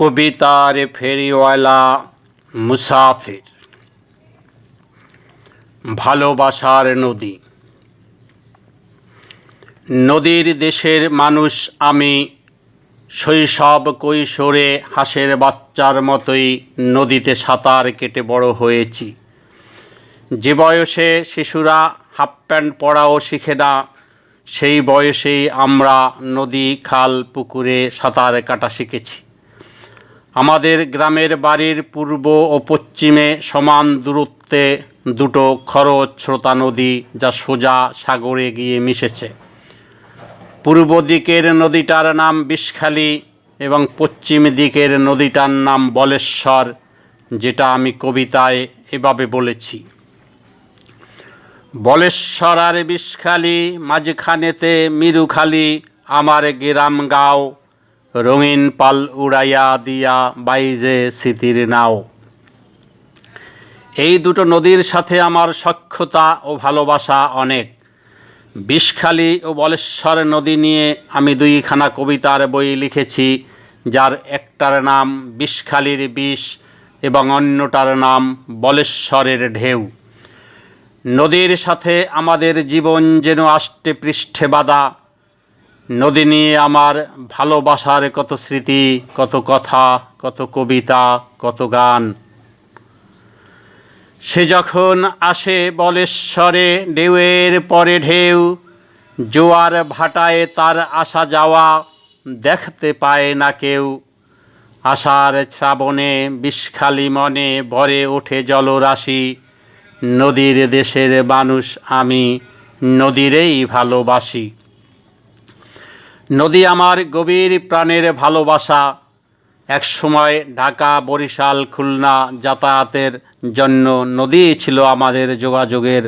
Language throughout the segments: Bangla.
কবিতার ফেরিওয়ালা মুসাফির। ভালোবাসার নদী। নদীর দেশের মানুষ আমি, শৈশব কৈশোরে হাঁসের বাচ্চার মতোই নদীতে সাঁতার কেটে বড় হয়েছি। যে বয়সে শিশুরা হাফ প্যান্ট পরাও শিখে না, সেই বয়সেই আমরা নদী, খাল, পুকুরে সাঁতার কাটা শিখেছি। আমাদের গ্রামের বাড়ির পূর্ব ও পশ্চিমে সমান দূরত্বে দুটো খরস্রোতা নদী যা সোজা সাগরে গিয়ে মিশেছে। পূর্ব দিকের নদীটার নাম বিষখালী এবং পশ্চিম দিকের নদীটার নাম বলেশ্বর, যেটা আমি কবিতায় এভাবে বলেছি। বলেশ্বর আর বিষখালী, মাঝখানেতে মিরুখালী, আমার গ্রাম গাঁও রঙিন পাল উড়াইয়া দিয়া বাইজে স্মৃতির নাও। এই দুটো নদীর সাথে আমার সক্ষতা ও ভালোবাসা অনেক। বিষখালি ও বলেশ্বর নদী নিয়ে আমি দুইখানা কবিতার বই লিখেছি, যার একটার নাম বিষখালীর বিষ এবং অন্যটার নাম বলেশ্বরের ঢেউ। নদীর সাথে আমাদের জীবন যেন আষ্টে পৃষ্ঠে বাঁধা নদী নিয়ে আমার ভালোবাসার কত স্মৃতি, কত কথা, কত কবিতা, কত গান। সে যখন আসে বলেশ্বরে ঢেউয়ের পরে ঢেউ, জোয়ার ভাটায় তার আসা যাওয়া দেখতে পায় না কেউ। আষাঢ় শ্রাবণে বিষখালি মনে ভরে ওঠে জলরাশি, নদীর দেশের মানুষ আমি, নদীরেই ভালোবাসি। নদী আমার গভীর প্রাণের ভালোবাসা। এক সময় ঢাকা, বরিশাল, খুলনা যাতায়াতের জন্য নদী ছিল আমাদের যোগাযোগের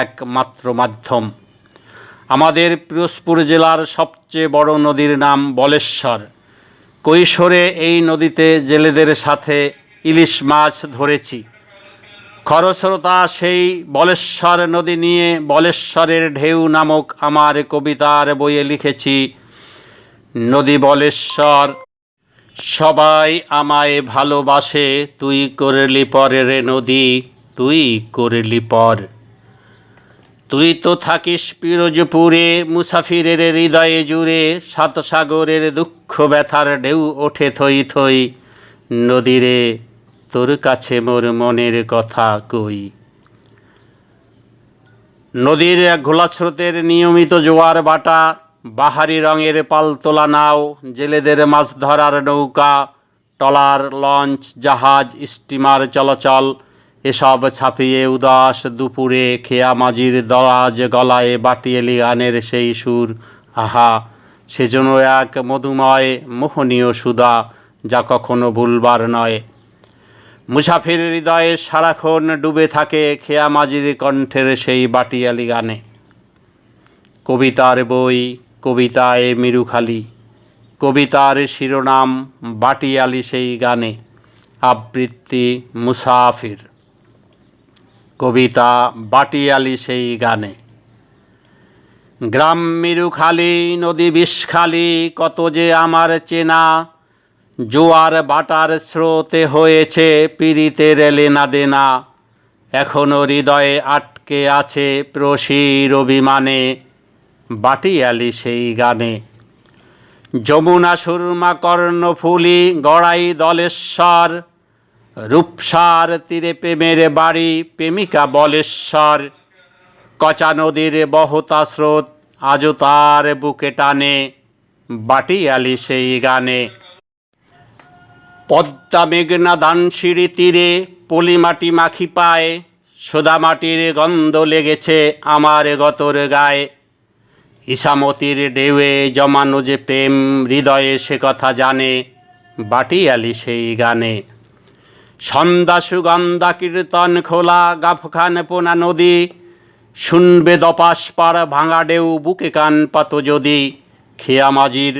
একমাত্র মাধ্যম। আমাদের পিরোজপুর জেলার সবচেয়ে বড় নদীর নাম বলেশ্বর। কৈশোরে এই নদীতে জেলেদের সাথে ইলিশ মাছ ধরেছি। খরস্রোতা সেই বলেশ্বর নদী নিয়ে বলেশ্বরের ঢেউ নামক আমার কবিতার বইয়ে লিখেছি নদী বলেশ্বর, সবাই আমায় ভালোবাসে, তুই করলি পরের নদী, তুই করলি পর। তুই তো থাকিস পিরোজপুরে, মুসাফিরের হৃদয়ে জুড়ে, সাত সাগরের দুঃখ ব্যথার ঢেউ ওঠে থই থই। নদীরে, তোর কাছে মোর মনের কথা কই? নদীর ঘোলা স্রোতের নিয়মিত জোয়ার বাটা বাহারি রঙের পালতোলা নাও, জেলেদের মাছ ধরার নৌকা, টলার, লঞ্চ, জাহাজ, স্টিমার, চলাচল, এসব ছাপিয়ে উদাস দুপুরে খেয়া মাঝির দরাজ গলায় বাটিয়েলি গানের সেই সুর, আহা সেজন্য এক মধুময়, মোহনীয় সুদা যা কখনো ভুলবার নয়। মুসাফির হৃদয়ে সারাক্ষণ ডুবে থাকে খেয়া মাঝির কণ্ঠের সেই বাটিয়ালি গানে কবিতার বই কবিতায় মিরুখালি কবিতার শিরোনাম বাটিয়ালি সেই গানে, আবৃত্তি মুসাফির। কবিতা বাটিয়ালি সেই গানে। গ্রাম মিরুখালি নদী বিষখালি কত যে আমার চেনা, জোয়ার বাটার স্রোতে হয়েছে পীড়িতের লেনা দেনা, এখনও হৃদয়ে আটকে আছে প্রশির অভিমানে বাটিয়ালি সেই গানে। যমুনা সুরমা কর্ণফুলি গড়াই দলেশ্বর, রূপসার তীরে প্রেমের বাড়ি প্রেমিকা বলেশ্বর। কচা নদীর বহতা স্রোত আজও তার বুকে টানে বাটিয়ালি সেই গানে। পদ্মা মেঘনা দানসিঁড়ি তীরে পলিমাটি মাখি পায় সোদামাটির গন্ধ লেগেছে আমার গতর গায়ে। ইসামতির ঢেউয়ে জমানো যে প্রেম হৃদয়ে সে কথা জানে বাটিয়ালি সেই গানে। সন্ধ্যা সুগন্ধা কীর্তন খোলা গাফখান পোনা নদী, শুনবে দপাস পাড় ভাঙা ঢেউ, বুকে কান পাত যদি খেয়া মাঝির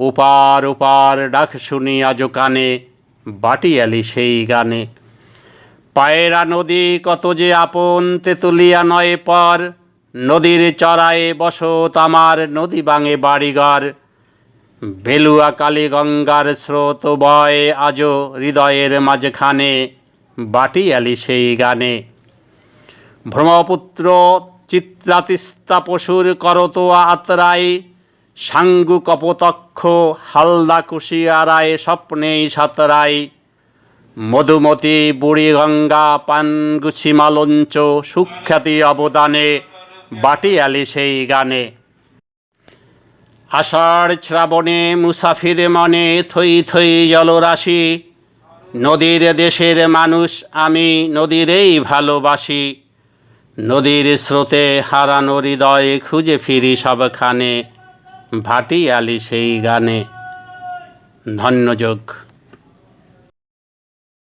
ওপার ওপার ডাক শুনি আজো কানে বাটিয়ালি সেই গানে। পায়রা নদী কত যে আপন, তেতুলিয়া নয় পর নদীর চড়ায়ে বসত আমার নদী বাঙে বাড়িঘর। বেলুয়া কালী গঙ্গার স্রোত বয় আজও হৃদয়ের মাঝখানে বাটি আলি সেই গানে। ব্রহ্মপুত্র চিত্রাতিস্তা পশুর করত আতরাই, সাঙ্গু কপতক্ষ হালদা কুশিয়ারায় স্বপ্নেই সাতরাই। মধুমতি বুড়ি গঙ্গা পানগুছি মালঞ্চ সুখ্যাতি অবদানে বাটিয়ালি সেই গানে। আষাঢ় শ্রাবণে মুসাফির মনে থই থই জলরাশি, নদীর দেশের মানুষ আমি নদীরেই ভালোবাসি। নদীর স্রোতে হারানো হৃদয় খুঁজে ফিরি সবখানে, ভাটি আলি সেই গানে। ধন্যযোগ